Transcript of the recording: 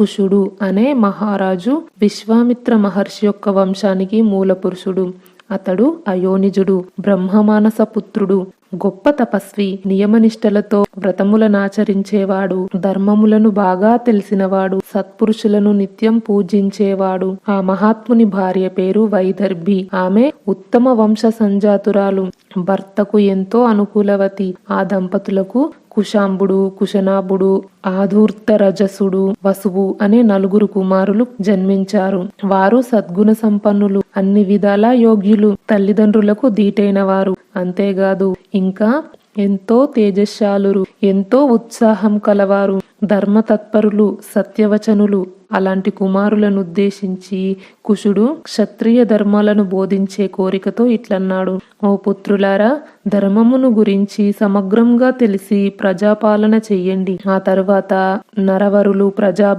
కుషుడు అనే మహారాజు విశ్వామిత్ర మహర్షి యొక్క వంశానికి మూల పురుషుడు అతడు అయోనిజుడు బ్రహ్మమానస పుత్రుడు గొప్ప తపస్వి నియమనిష్టలతో వ్రతములనాచరించేవాడు ధర్మములను బాగా తెలిసినవాడు సత్పురుషులను నిత్యం పూజించేవాడు. ఆ మహాత్ముని భార్య పేరు వైదర్భి. ఆమె ఉత్తమ వంశ సంజాతురాలు. భర్తకు ఎంతో అనుకూలవతి. ఆ దంపతులకు కుశాంబుడు కుశనాభుడు ఆధూర్తరజసుడు వసువు అనే నలుగురు కుమారులు జన్మించారు. వారు సద్గుణ సంపన్నులు అన్ని విధాలా యోగ్యులు తల్లిదండ్రులకు దీటైన వారు అంతేకాదు ఇంకా ఎంతో తేజశాలురు ఎంతో ఉత్సాహం కలవారు ధర్మతత్పరులు సత్యవచనులు. అలాంటి కుమారులను ఉద్దేశించి కుషుడు క్షత్రియ ధర్మాలను బోధించే కోరికతో ఇట్లన్నాడు. ఓ పుత్రులారా ధర్మమును గురించి సమగ్రంగా తెలిసి ప్రజాపాలన చెయ్యండి. ఆ తర్వాత నరవరులు ప్రజా